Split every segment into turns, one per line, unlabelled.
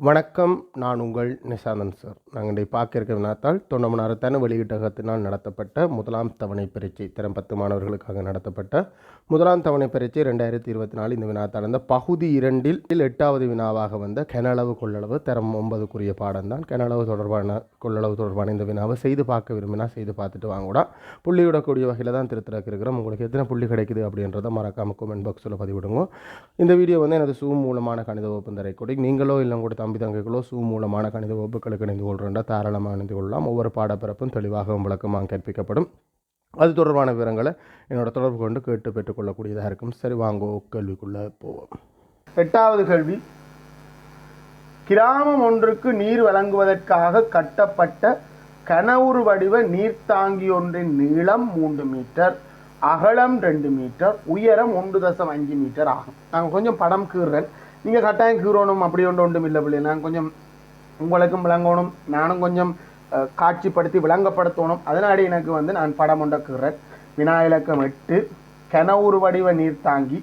வணக்கம் நான் உங்கள் நிஷாந்தன் சார். நாங்கள் இன்றைய பார்க்க இருக்க வினாத்தால் தொண்டமனாரத்தான வெளியீட்டகத்தினால் நடத்தப்பட்ட முதலாம் தவணை பரீட்சை திறம் பத்து மாணவர்களுக்காக நடத்தப்பட்ட முதலாம் தவணை பரீட்சை ரெண்டாயிரத்தி இருபத்தி நாலு இந்த வினாத்தால் இந்த பகுதி இரண்டில் எட்டாவது வினாவாக வந்த கெனளவு கொள்ளளவு தரம் ஒன்பதுக்குரிய பாடம் தான். கெனளவு தொடர்பான கொள்ளளவு தொடர்பான இந்த வினாவை செய்து பார்க்க விரும்பினா செய்து பார்த்துட்டு வாங்கூடா புள்ளிவிடக்கூடிய வகையில் தான் திருத்திறக்கு இருக்கிறோம். உங்களுக்கு எத்தனை புள்ளி கிடைக்குது அப்படின்றத மறக்காமல் கமெண்ட் பாக்ஸில் பதிவிடுங்க. இந்த வீடியோ வந்து எனது சூ மூலமான கணித வகுப்பு தரைக்கூடி நீங்களோ இல்லை கூட தம்பி தங்கைகளோ சூ மூலமான கணித வகுப்புகளுக்கு இணைந்து கொள்கிறா தாராளமாக இணைந்து கொள்ளலாம். ஒவ்வொரு பாடப்பிறப்பும் தெளிவாக விளக்கமாக கற்பிக்கப்படும். அது தொடர்பான விவரங்களை என்னோட தொடர்பு கொண்டு கேட்டு பெற்றுக்கொள்ளக்கூடியதாக இருக்கும். சரி வாங்கோ கேள்விக்குள்ளே போவோம். எட்டாவது கேள்வி. கிராமம் ஒன்றுக்கு நீர் வழங்குவதற்காக கட்டப்பட்ட கனவுரு வடிவ நீர்த்தாங்கி ஒன்றின் நீளம் மூன்று மீட்டர் அகலம் ரெண்டு மீட்டர் உயரம் ஒன்று தசம் அஞ்சு மீட்டர் ஆகும். நாங்கள் கொஞ்சம் படம் கீறுறேன் நீங்கள் கட்டாயம் கீறணும் அப்படி ஒன்று ஒன்றும் இல்லை பிள்ளை. நான் கொஞ்சம் உங்களுக்கும் விளங்கணும் நானும் கொஞ்சம் காட்சிப்படுத்தி விளங்கப்படுத்தணும். அதனாடி எனக்கு வந்து நான் படம் ஒன்றை வினாயிலக்கம் வினா கெனவுரு எட்டு கனவுரு வடிவ நீர்த்தாங்கி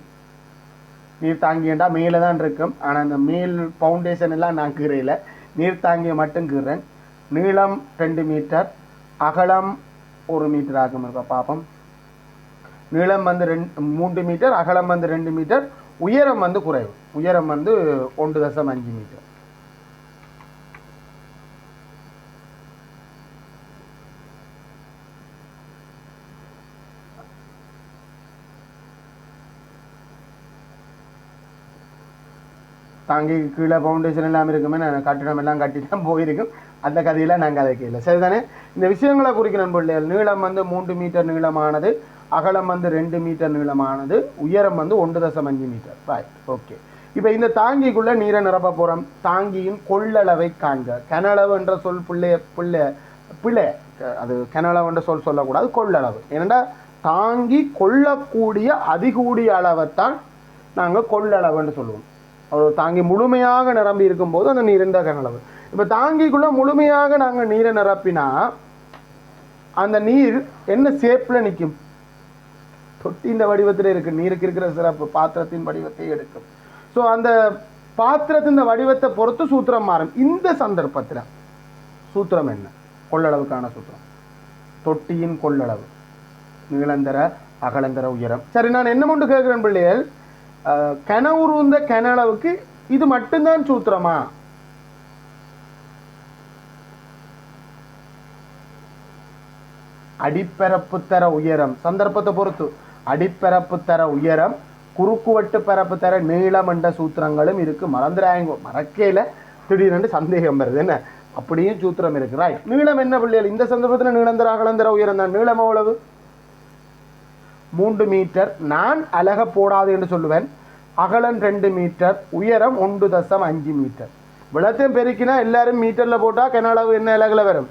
நீர்த்தாங்கியண்டா மேலே தான் இருக்கும். ஆனால் அந்த மேல் ஃபவுண்டேஷன் எல்லாம் நான் கீரையில் நீர்த்தாங்கியை மட்டும் கீறேன். நீளம் ரெண்டு மீட்டர் அகலம் ஒரு மீட்டர் ஆகும். இருப்பா பாப்பம் நீளம் வந்து ரெண்டு மூன்று மீட்டர் அகலம் வந்து ரெண்டு மீட்டர் உயரம் வந்து குறைவு. உயரம் வந்து ஒன்று தசம் அஞ்சு மீட்டர். தாங்கி கீழே ஃபவுண்டேஷன் எல்லாம் இருக்குமே நான் கட்டிடம் எல்லாம் கட்டி தான் போயிருக்கும். அந்த கதையில நாங்கள் அதை கேட்கல. சரிதானே? இந்த விஷயங்களை குறிக்கணும் பிள்ளைகள். நீளம் வந்து மூன்று மீட்டர் நீளமானது. அகலம் வந்து ரெண்டு மீட்டர் நீளமானது உயரம் வந்து ஒன்று தசம் அஞ்சு மீட்டர். ரைட் ஓகே இப்போ இந்த தாங்கிக்குள்ளே நீரை நிரப்ப போகிறோம் தாங்கியின் கொள்ளளவை காண்க. கனளவு என்ற சொல் பிள்ளைய பிள்ளை பிள்ளை அது கனளவு என்ற சொல் சொல்லக்கூடாது கொள்ளளவு. ஏனெண்டா தாங்கி கொள்ளக்கூடிய அதிகூடிய அளவைத்தான் நாங்கள் கொள்ளளவுன்னு சொல்லுவோம். ஒரு தாங்கி முழுமையாக நிரம்பி இருக்கும்போது அந்த நீரின் கனளவு இப்போ தாங்கிக்குள்ளே முழுமையாக நாங்கள் நீரை நிரப்பினா அந்த நீர் என்ன சேப்பில் நிற்கும்? தொட்டியின் வடிவத்தில் இருக்கு. நீருக்கு இருக்கிற சிறப்பு பாத்திரத்தின் வடிவத்தை எடுக்கும். ஸோ அந்த பாத்திரத்தின் வடிவத்தை பொறுத்து சூத்திரம் மாறும். இந்த சந்தர்ப்பத்தில் சூத்திரம் என்ன? கொள்ளளவுக்கான சூத்திரம். தொட்டியின் கொள்ளளவு. நீளந்தர அகலந்தர உயரம். சரி நான் என்ன ஒன்று கேட்குறேன் பிள்ளைகள்? கன உருந்த கனளவுக்கு இது மட்டும்தான் சூத்திரமா? அடிப்பரப்பு தர உயரம். சந்தர்ப்பத்தை பொறுத்து. அடிப்பரப்பு தர உயரம் குறுக்குவட்டு பரப்பு தர நீளம் என்ற சூத்திரங்களும் இருக்குது மறந்துடாங்க மறக்கையில் திடீரென்று சந்தேகம் வருது. என்ன? அப்படியும் சூத்திரம் இருக்கு. ரைட் நீளம் என்ன பிள்ளைகள்? இந்த சந்தர்ப்பத்தில் நீளந்தர அகலந்தர உயரம் தான். நீளம் எவ்வளவு? மூன்று மீட்டர். நான் அழக போடாது என்று சொல்லுவேன். அகலம் ரெண்டு மீட்டர். உயரம் ஒன்று தசம் அஞ்சு மீட்டர். விளத்தையும் பெருக்கினா எல்லாரும் மீட்டரில் போட்டால் கனளவு என்ன இலகுல வரும்?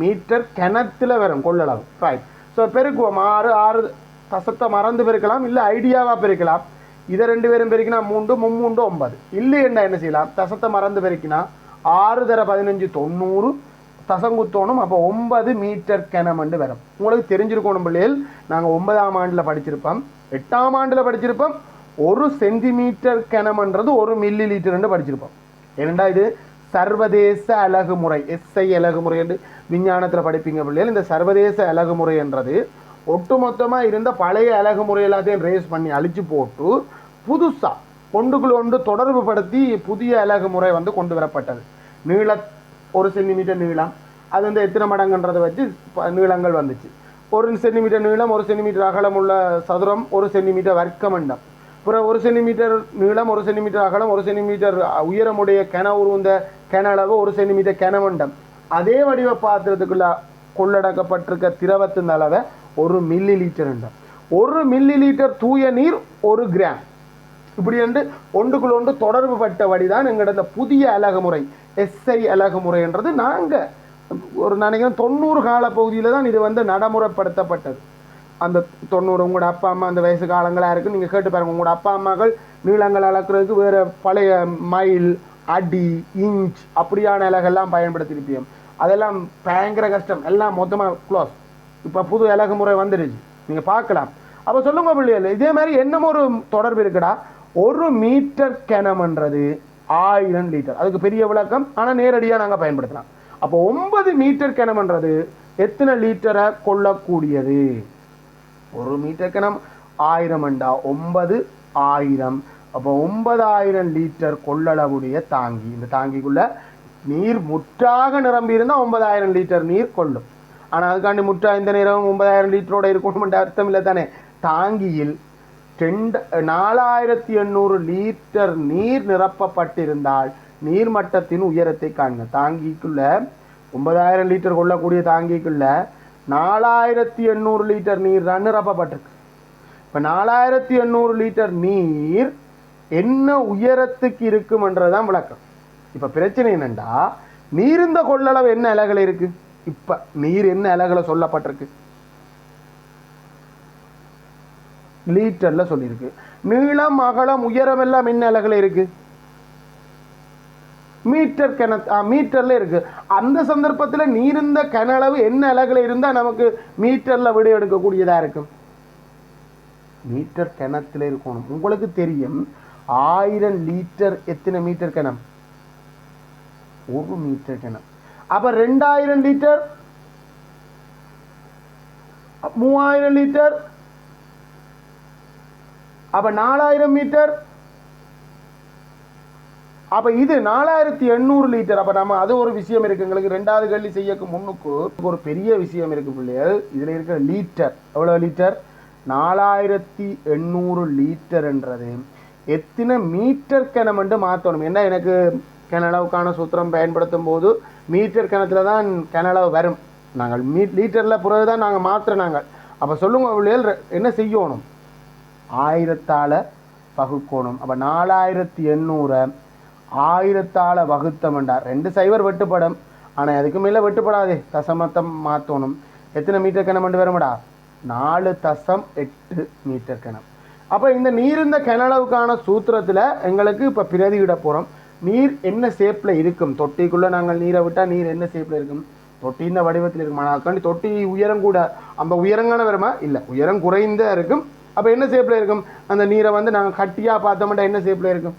மீட்டர் கிணத்துல வரும். கொள்ளளவு. ரைட் ஸோ பெருக்குவோம். ஆறு ஆறு தசத்தை மறந்து பெருக்கலாம் இல்லை ஐடியாவாக பெருக்கலாம். இதை ரெண்டு பேரும் பெருக்கினா மூன்று மும்மூண்டு ஒன்பது. இல்லை என்ன செய்யலாம்? தசத்தை மறந்து பெருக்கினா ஆறு தர பதினஞ்சு தொண்ணூறு. தசங்குத்தோணும் அப்போ ஒன்பது மீட்டர் கிணமண்டு வரும். உங்களுக்கு தெரிஞ்சிருக்கணும் பிள்ளைகள் நாங்கள் ஒன்பதாம் ஆண்டில் படிச்சிருப்போம். எட்டாம் ஆண்டில் படிச்சிருப்போம். ஒரு சென்டிமீட்டர் கிணமன்றது ஒரு மில்லி லிட்டர்னு படிச்சிருப்போம். ஏனெண்டா இது சர்வதேச அழகு முறை எஸ்ஐ அழகு முறை என்று விஞ்ஞானத்தில் படிப்பீங்க பிள்ளைகள் இந்த சர்வதேச அழகு முறை என்றது ஒட்டுமொத்தமாக இருந்த பழைய அழகு முறை எல்லாத்தையும் ரேஸ் பண்ணி அழிச்சு போட்டு புதுசாக ஒன்றுக்குள் ஒன்று தொடர்பு படுத்தி புதிய அழகு முறை வந்து கொண்டு வரப்பட்டது. நீள ஒரு சென்டிமீட்டர் நீளம். அது வந்து எத்தனை மடங்குன்றதை வச்சு ப- நீளங்கள் வந்துச்சு. ஒரு சென்டிமீட்டர் நீளம் ஒரு சென்டிமீட்டர் அகலம் உள்ள சதுரம் ஒரு சென்டிமீட்டர் வர்க்கமண்டம். அப்புறம் ஒரு சென்டிமீட்டர் நீளம் ஒரு சென்டிமீட்டர் அகலம் ஒரு சென்டிமீட்டர் உயரமுடைய கென உருந்த கென அளவு ஒரு சென்டிமீட்டர் கெனமண்டம் அதே வடிவ பாத்திரத்துக்குள்ள கொள்ளடக்கப்பட்டிருக்க திரவத்தின் அளவை ஒரு மில்லி லிட்டர் ஒரு மில்லி லிட்டர் தூய நீர் ஒரு கிராம் இப்படி வந்து ஒன்றுக்குள்ள ஒன்று தொடர்பு பட்ட வழிதான் எங்களோட இந்த புதிய அழகுமுறை எஸ்ஐ அழகுமுறைன்றது நாங்கள் ஒரு நினைக்கிறேன் தொண்ணூறு கால பகுதியில் தான் இது வந்து நடைமுறைப்படுத்தப்பட்டது. அந்த தொண்ணூறு உங்களோட அப்பா அம்மா அந்த வயசு காலங்களாக இருக்குது நீங்கள் கேட்டு பாருங்கள் உங்களோட அப்பா அம்மாக்கள் நீளங்கள் அளக்கிறதுக்கு வேறு பழைய மைல் அடி இன்ச் அப்படியான இலகெல்லாம் பயன்படுத்தியிருப்பீங்க. அதெல்லாம் பயங்கர கஷ்டம். எல்லாம் மொத்தமாக க்ளோஸ் இப்போ புது இலகு முறை வந்துடுச்சு நீங்கள் பார்க்கலாம். அப்போ சொல்லுங்க பிள்ளைகள் இதே மாதிரி என்னமோ ஒரு தொடர்பு இருக்குடா. ஒரு மீட்டர் கிணம்ன்றது ஆயிரம் லிட்டர் அதுக்கு பெரிய விளக்கம். ஆனால் நேரடியாக நாங்கள் பயன்படுத்தலாம். அப்போ ஒன்பது மீட்டர் கிணம்ன்றது எத்தனை லிட்டரை கொள்ளக்கூடியது? ஒரு மீட்டர் கிணம் ஆயிரம் அண்டா ஒன்பது ஆயிரம். அப்போ ஒன்பதாயிரம் லிட்டர் கொள்ளளவுடைய தாங்கி. இந்த தாங்கிக்குள்ள நீர் முற்றாக நிரம்பி இருந்தால் ஒன்பதாயிரம் லிட்டர் நீர் கொள்ளும். ஆனால் அதுக்காண்டி முற்றா இந்த நேரம் ஒன்பதாயிரம் லிட்டரோட இருக்கணும்ன்ற அர்த்தம் இல்லை தானே. தாங்கியில் ரெண்டு நாலாயிரத்தி எண்ணூறு லிட்டர் நீர் நிரப்பப்பட்டிருந்தால் நீர்மட்டத்தின் உயரத்தை காண்க. தாங்கிக்குள்ள ஒன்பதாயிரம் லிட்டர் கொள்ளக்கூடிய தாங்கிக்குள்ள நாலாயிரத்தி எண்ணூறு லிட்டர் நீர் தான் நிரப்பப்பட்டிருக்கு. இப்போ நாலாயிரத்தி எண்ணூறு லிட்டர் நீர் என்ன உயரத்துக்கு இருக்கும்ன்றதான் விளக்கம். இப்போ பிரச்சனை என்னண்டா? நீரிந்த கொள்ளளவு என்ன அலகில் இருக்குது இப்போ நீர் என்ன அலகில் சொல்லப்பட்டிருக்கு? லீட்டர்ல சொல்லியிருக்கு. நீளம் அகலம் உயரம் எல்லாம் என்ன இலைகள் இருக்கு? மீட்டர் கிண ஆ, மீட்டர்ல இருக்கு. அந்த சந்தர்ப்பத்தில் நீரிந்த கனளவு என்ன அலகில் இருந்தா நமக்கு மீட்டர்ல விட எடுக்கக்கூடியதா இருக்கும்? மீட்டர் கிணத்துல இருக்கணும். உங்களுக்கு தெரியும் ஆயிரம் லிட்டர் எத்தனை மீட்டர் கிணம்? ஒரு மீட்டர் கிணம். அப்ப ரெண்டாயிரம் லிட்டர் மூவாயிரம் லிட்டர் அப்ப நாலாயிரம் மீட்டர் அப்ப இது நாலாயிரத்தி எண்ணூறு லிட்டர் அப்ப நம்ம அது ஒரு விஷயம் இருக்கு. எங்களுக்கு ரெண்டாவது கல்வி செய்யக்கு முன்னுக்கு ஒரு பெரிய விஷயம் இருக்கு பிள்ளைகள். இதுல இருக்கிற லீட்டர் எவ்வளவு லிட்டர் நாலாயிரத்தி எண்ணூறு லிட்டர்ன்றது எத்தனை மீட்டர் கிணம் என்று மாற்றணும் என்ன எனக்கு கிணளவுக்கான சூத்திரம் பயன்படுத்தும் போது மீட்டர் கிணத்துல தான் கனடா வரும். நாங்கள் மீ லீட்டரில் பிறகு தான் நாங்கள் மாற்றுறோம் நாங்கள். அப்போ சொல்லுங்க பிள்ளைகள் என்ன செய்யணும்? ஆயிரத்தால் வகுக்கணும். அப்போ நாலாயிரத்தி எண்ணூறை ஆயிரத்தால் வகுத்தமெண்டா ரெண்டு சைவர் வெட்டுப்படும். ஆனால் அதுக்கு மேலே வெட்டுப்படாதே? தசமத்தம் மாற்றணும் எத்தனை மீட்டர் கிணம் வரும்டா? நாலு தசம் எட்டு மீட்டர் கிணம். அப்போ இந்த நீர் இந்த கிணளவுக்கான சூத்திரத்தில் எங்களுக்கு இப்போ பிரதியிட போகிறோம் நீர் என்ன ஷேப்பில் இருக்கும்? தொட்டிக்குள்ளே நாங்கள் நீரை விட்டால் நீர் என்ன ஷேப்பில் இருக்கும்? தொட்டி இந்த வடிவத்தில் இருக்கும். ஆனால் அதுக்காண்டி தொட்டி உயரம் கூட அந்த உயரங்கான வருமா இல்லை உயரம் குறைந்த இருக்கும். அப்போ என்ன ஷேப்பில் இருக்கும்? அந்த நீரை வந்து நாங்கள் கட்டியாக பார்த்தோம்னா என்ன ஷேப்பில் இருக்கும்?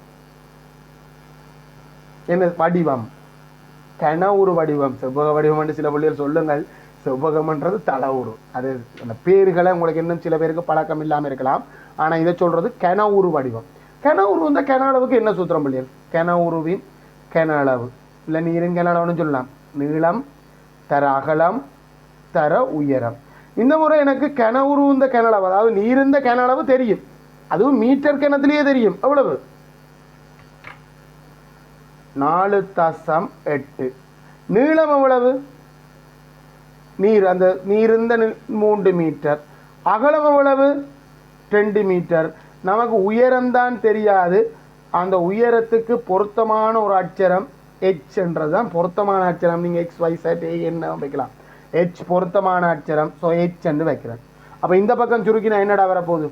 என்ன வடிவம்? கனவுரு வடிவம். செவ்வக வடிவம் என்று சில பிள்ளைகள் சொல்லுங்கள். செவ்வகம்ன்றது தலவுரு அது அந்த பேர்களை உங்களுக்கு இன்னும் சில பேருக்கு பழக்கம் இல்லாமல் இருக்கலாம். ஆனால் இதை சொல்கிறது கன ஒரு வடிவம். கனவுரு உருவந்த கன அளவுக்கு என்ன சூத்திரம் பிள்ளைகள் உருவின் கன அளவு இல்லை நீரின் கன அளவுன்னு சொல்லலாம். நீளம் தர அகலம் தர உயரம். இந்த முறை எனக்கு கனவுரு உருந்த கன அளவு அதாவது நீருந்த கன அளவு தெரியும். அதுவும் மீட்டர் கிணத்துலேயே தெரியும். எவ்வளவு? நாலு தசம் எட்டு. நீளம் எவ்வளவு? நீர் அந்த நீருந்த நி- மூன்று மீட்டர். அகலம் எவ்வளவு? ரெண்டு மீட்டர். நமக்கு உயரம்தான் தெரியாது. அந்த உயரத்துக்கு பொருத்தமான ஒரு அட்சரம் எச் என்றதுதான். பொருத்தமான அட்சரம் நீங்கள் எக்ஸ் ஒய் சட் ஏ என்ன வைக்கலாம். ஹெச் பொருத்தமான அட்சரம் ஸோ எச் என்று வைக்கிறேன் அப்போ இந்த பக்கம் சுருக்கினா என்னடா வரப்போகுது?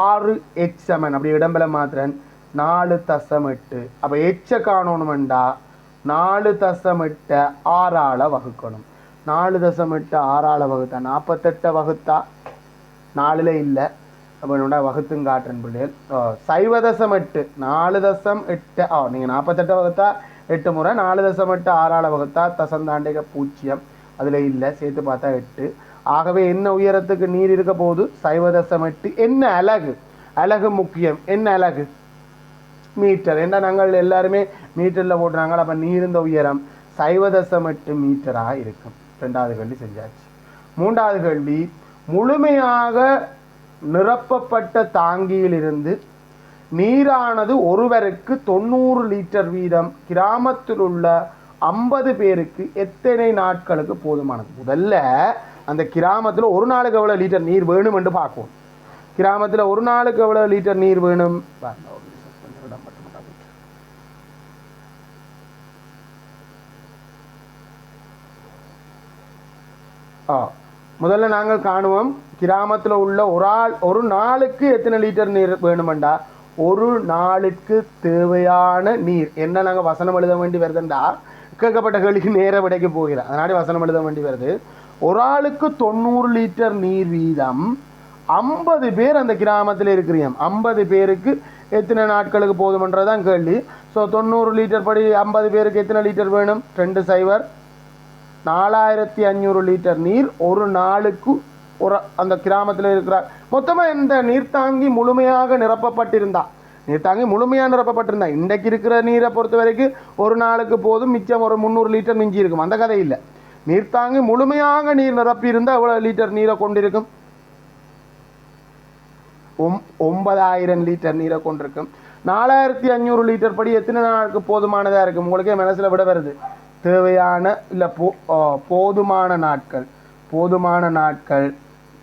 ஆறு ஹெச் செமன். அப்படி இடம்பெல மாத்திரன் நாலு தசம் எட்டு. அப்போ ஹெச்சை காணணுமெண்டா? நாலு தசம் எட்டை ஆறால வகுக்கணும். நாலு தசம் எட்டு ஆறால வகுத்தா? நாற்பத்தெட்டை வகுத்தா? நாலுல இல்லை. அப்போ என்னோட வகுத்தும் காட்டுறேன் பிள்ளைகள் ஓ, சைவ தசம் எட்டு. நாலு தசம் எட்டு. ஆ நீங்கள் நாற்பத்தெட்டை வகுத்தா எட்டு முறை. நாலு தசம் எட்டு ஆறால வகுத்தா தசந்தாண்டிக பூஜ்ஜியம் அதில் இல்லை சேர்த்து பார்த்தா எட்டு. ஆகவே என்ன உயரத்துக்கு நீர் இருக்க போகுது? சைவ தசம் எட்டு. என்ன அலகு? அலகு முக்கியம். என்ன அலகு? மீட்டர். ஏன்னா நாங்கள் எல்லாருமே மீட்டரில் போட்டுறாங்க அப்போ நீர்ந்த உயரம் சைவ தசம் எட்டு மீட்டராக இருக்கும். ரெண்டாவது கேள்வி செஞ்சாச்சு. மூன்றாவது கேள்வி முழுமையாக நிரப்பப்பட்ட தாங்கியிலிருந்து நீரானது ஒருவருக்கு தொண்ணூறு லிட்டர் வீதம் கிராமத்தில் உள்ள ஐம்பது பேருக்கு எத்தனை நாட்களுக்கு போதுமானது? முதல்ல அந்த கிராமத்தில் ஒரு நாளுக்கு எவ்வளோ லிட்டர் நீர் வேணும் என்று பார்ப்போம். கிராமத்தில் ஒரு நாளுக்கு எவ்வளோ லிட்டர் நீர் வேணும்? ஆ முதல்ல நாங்கள் காணுவோம் கிராமத்தில் உள்ள ஒரு ஆள் ஒரு நாளுக்கு எத்தனை லிட்டர் நீர் வேணுமெண்டா? ஒரு நாளுக்கு தேவையான நீர். என்ன நாங்கள் வசனம் எழுத வேண்டி வருதுண்டா? கேட்கப்பட்ட கேள்விக்கு நேர விடைக்கு போகிறேன். அதனால வசனம் எழுத வேண்டி வருது. ஒரு ஆளுக்கு தொண்ணூறு லிட்டர் நீர் வீதம் ஐம்பது பேர் அந்த கிராமத்தில் இருக்கிறீங்க. ஐம்பது பேருக்கு எத்தனை நாட்களுக்கு போதுமன்றதான் கேள்வி. ஸோ தொண்ணூறு லிட்டர் படி ஐம்பது பேருக்கு எத்தனை லிட்டர் வேணும்? ரெண்டு சைவர். நாலாயிரத்தி அஞ்சூறு லிட்டர் நீர் ஒரு நாளுக்கு ஒரு அந்த கிராமத்தில் இருக்கிறார் மொத்தமாக இந்த நீர்த்தாங்கி முழுமையாக நிரப்பப்பட்டிருந்தா. நீர்த்தாங்கி முழுமையாக நிரப்பப்பட்டிருந்தா. இன்றைக்கு இருக்கிற நீரை பொறுத்த வரைக்கும் ஒரு நாளுக்கு போதும் மிச்சம் ஒரு முந்நூறு லிட்டர் மிஞ்சி இருக்கும். அந்த கதை இல்லை. நீர்த்தாங்கி முழுமையாக நீர் நிரப்பியிருந்தால் எவ்வளோ லிட்டர் நீரை கொண்டிருக்கும்? ஒம் ஒன்பதாயிரம் லிட்டர் நீரை கொண்டிருக்கும். நாலாயிரத்தி அஞ்சூறு லிட்டர் படி எத்தனை நாளுக்கு போதுமானதாக இருக்கும்? உங்களுக்கே மனசில் விட வருது. தேவையான இல்லை போ போதுமான நாட்கள் போதுமான நாட்கள்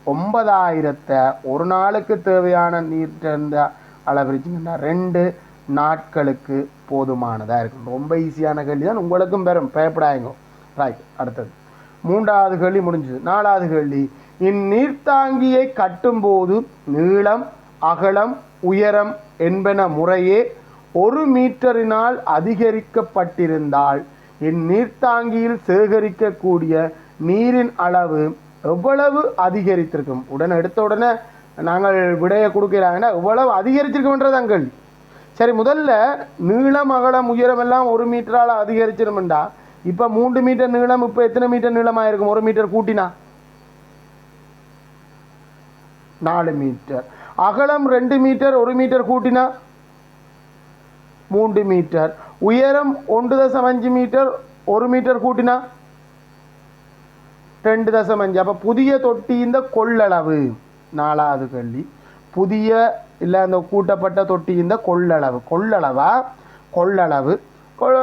ஒன்பதாயிரத்தை ஒரு நாளுக்கு தேவையான நீர் இருந்த அளவிருச்சுங்கன்னா ரெண்டு நாட்களுக்கு போதுமானதாக இருக்கும். ரொம்ப ஈஸியான கேள்வி தான் உங்களுக்கும் பெறும் பயப்படாயங்க ரைட் அடுத்தது. மூன்றாவது கேள்வி முடிஞ்சது. நாலாவது கேள்வி. இந்நீர்த்தாங்கியை கட்டும்போது நீளம் அகலம் உயரம் என்பன முறையே ஒரு மீட்டரினால் அதிகரிக்கப்பட்டிருந்தால் இந்நீர்த்தாங்கியில் சேகரிக்கக்கூடிய நீரின் அளவு எவ்வளவு அதிகரித்திருக்கும்? உடனே எடுத்த உடனே நாங்கள் விடையை கொடுக்கிறாங்கன்னா எவ்வளவு அதிகரிச்சிருக்கும்ன்றது தான் கேள்வி. சரி முதல்ல நீளம் அகலம் உயரம் எல்லாம் ஒரு மீட்டரால் அதிகரிச்சிருமெண்டா இப்போ மூன்று மீட்டர் நீளம் இப்போ எத்தனை மீட்டர் நீளமாக இருக்கும் ஒரு மீட்டர் கூட்டினா? நாலு மீட்டர். அகலம் ரெண்டு மீட்டர் ஒரு மீட்டர் கூட்டினா? மூன்று மீட்டர். உயரம் ஒன்று தசம் அஞ்சு மீட்டர். ஒரு மீட்டர் கூட்டினா? ரெண்டு தசம் அஞ்சு. அப்போ புதிய தொட்டியின் கொள்ளளவு. நாலாவது கேள்வி புதிய இல்லை அந்த கூட்டப்பட்ட தொட்டியின் கொள்ளளவு. கொள்ளளவா? கொள்ளளவு.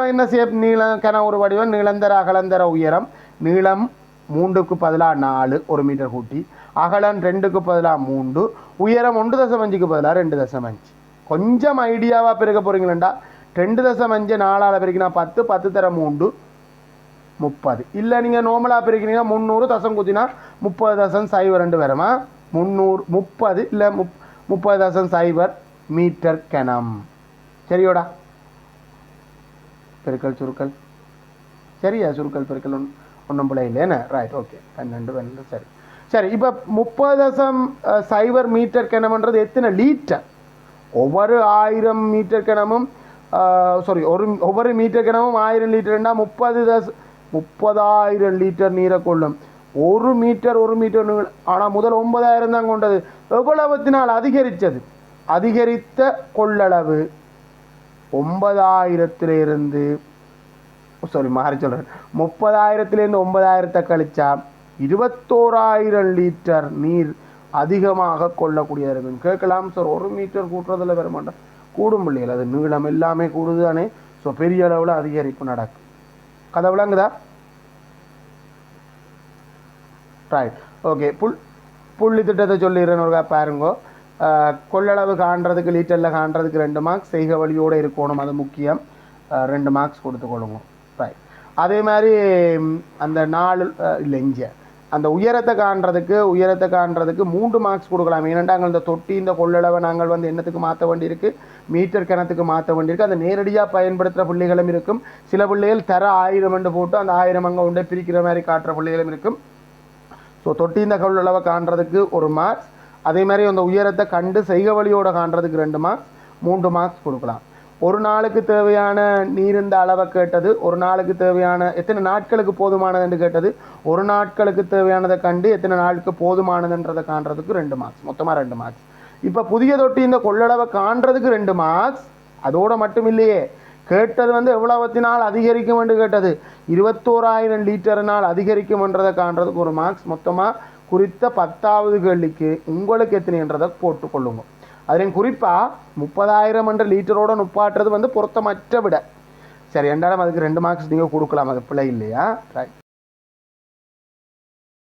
என்ன சேப் நீளம் கன ஒரு வடிவம் நீளந்தர அகலந்தர உயரம். நீளம் மூன்றுக்கு பதிலாக நாலு ஒரு மீட்டர் கூட்டி. அகலம் ரெண்டுக்கு பதிலாக மூன்று. உயரம் ஒன்று தசம் அஞ்சுக்கு பதிலாக ரெண்டு தசம் அஞ்சு. கொஞ்சம் ஐடியாவாக பெருக்க போகிறீங்களா ரெண்டு தசம் அஞ்சு நாலால் பெருக்கினா பத்து பத்து தர மூன்று முப்பது. இல்லை நீங்கள் நார்மலாக பிரிக்கிறீங்க முந்நூறு தசம் குத்தினா முப்பது தசம் சைவர் ரெண்டு வருமா முந்நூறு முப்பது இல்லை முப் முப்பது தசம் சைவர் மீட்டர் கணம். சரியோடா. பெருக்கல் சுருக்கல். சரியா சுருக்கல் பெருக்கல் ஒன் ஒன்றும் பிள்ளை இல்லைன்னு ரைட் ஓகே பன்னெண்டு பன்னெண்டு சரி. சரி இப்போ முப்பது தசம் சைபர் சைவர் மீட்டர் கிணம்ன்றது எத்தனை லீட்டர் ஒவ்வொரு ஆயிரம் மீட்டர் கிணமும் சாரி ஒரு ஒவ்வொரு மீட்டர் கிணமும் ஆயிரம் லிட்டர்னா முப்பது தஸ் முப்பதாயிரம் லிட்டர் நீரை கொள்ளும். ஒரு மீட்டர் ஒரு மீட்டர் ஆனால் முதல் ஒன்பதாயிரம் தான் கொண்டது. எவ்வளவத்தினால் அதிகரித்தது? அதிகரித்த கொள்ளளவு ஒன்பதாயிரத்திலிருந்து சாரி மாறி சொல்கிறேன் முப்பதாயிரத்துலேருந்து ஒன்பதாயிரத்தை கழிச்சா இருபத்தோராயிரம் லிட்டர் நீர் அதிகமாக கொள்ளக்கூடியதாக இருக்கும். கேட்கலாம் சார் ஒரு மீட்டர் கூட்டுறதில் வர மாட்டேன் கூடும் பிள்ளைகள் அது நீளம் எல்லாமே கூடுதானே ஸோ பெரிய அளவில் அதிகரிப்பு நடக்கும். கதை விளங்குதா? ரைட் ஓகே புல் புள்ளி திட்டத்தை சொல்லிடுறேன்னு ஒரு பாருங்கோ. கொள்ளளவு காண்றதுக்கு லீட்டரில் காண்றதுக்கு ரெண்டு மார்க்ஸ் செய்க வழியோடு இருக்கணும். அது முக்கியம். ரெண்டு மார்க்ஸ் கொடுத்து கொள்ளுங்க. ரைட் அதே மாதிரி அந்த நாலு இல்லை இங்கே. அந்த உயரத்தை காண்றதுக்கு உயரத்தை காண்றதுக்கு மூன்று மார்க்ஸ் கொடுக்கலாம். ஏனென்றால் நாங்கள் இந்த தொட்டி இந்த கொள்ளளவை நாங்கள் வந்து என்னத்துக்கு மாற்ற வேண்டியிருக்கு? மீட்டர் கிணத்துக்கு மாற்ற வேண்டியிருக்கு. அந்த நேரடியாக பயன்படுத்துகிற பிள்ளைகளும் இருக்கும். சில பிள்ளைகள் தர ஆயிரம் என்று போட்டு அந்த ஆயிரம் அங்கே உண்டே பிரிக்கிற மாதிரி காட்டுற பிள்ளைகளும் இருக்கும். ஸோ தொட்டிந்த கொள்ளளவை காண்றதுக்கு ஒரு மார்க்ஸ் அதே மாதிரி அந்த உயரத்தை கண்டு செய்க வழியோட காண்றதுக்கு ரெண்டு மார்க்ஸ் மூன்று மார்க்ஸ் கொடுக்கலாம். ஒரு நாளுக்கு தேவையான நீர் இந்த அளவை கேட்டது ஒரு நாளுக்கு தேவையான எத்தனை நாட்களுக்கு போதுமானதுன்னு கேட்டது ஒரு நாட்களுக்கு தேவையானதை கண்டு எத்தனை நாளுக்கு போதுமானதுன்றதை காண்றதுக்கு ரெண்டு மார்க்ஸ் மொத்தமாக ரெண்டு மார்க்ஸ் இப்போ புதிய தொட்டி இந்த கொள்ளளவை காண்றதுக்கு ரெண்டு மார்க்ஸ் அதோட மட்டும் இல்லையே கேட்டது வந்து எவ்வளவத்தினால் அதிகரிக்கும் என்று கேட்டது இருபத்தோராயிரம் லிட்டரினால் அதிகரிக்கும்ன்றதை காண்றதுக்கு ஒரு மார்க்ஸ் மொத்தமாக குறித்த பத்தாவது கேள்விக்கு உங்களுக்கு எத்தனைன்றதை போட்டுக்கொள்ளுங்க. அதில் குறிப்பாக முப்பதாயிரம் என்ற லிட்டரோட நுப்பாட்டுறது வந்து பொருத்தமற்ற விட. சரி ரெண்டாலும் அதுக்கு ரெண்டு மார்க்ஸ் நீங்கள் கொடுக்கலாம் அது பிள்ளை இல்லையா? ரைட்